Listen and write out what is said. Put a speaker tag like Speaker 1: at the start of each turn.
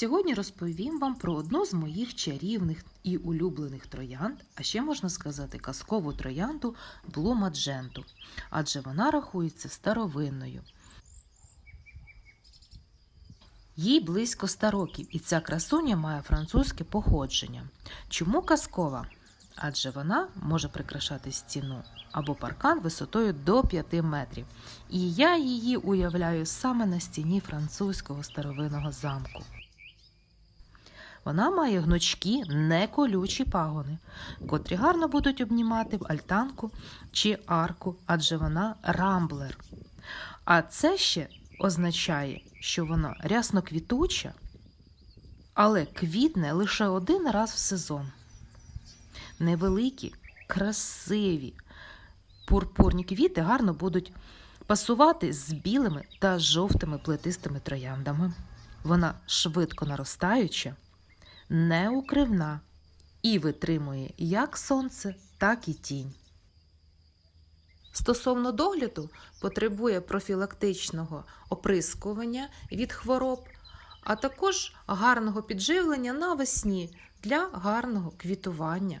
Speaker 1: Сьогодні розповім вам про одну з моїх чарівних і улюблених троянд, а ще можна сказати казкову троянду Блу Мадженту, адже вона рахується старовинною. Їй близько 100 років, і ця красуня має французьке походження. Чому казкова? Адже вона може прикрашати стіну або паркан висотою до 5 метрів. І я її уявляю саме на стіні французького старовинного замку. Вона має гнучкі, неколючі пагони, котрі гарно будуть обнімати в альтанку чи арку, адже вона рамблер. А це ще означає, що вона рясно квітуча, але квітне лише один раз в сезон. Невеликі, красиві, пурпурні квіти гарно будуть пасувати з білими та жовтими плетистими трояндами. Вона швидко наростаюча, неукривна і витримує як сонце, так і тінь. Стосовно догляду потребує профілактичного оприскування від хвороб, а також гарного підживлення навесні для гарного квітування.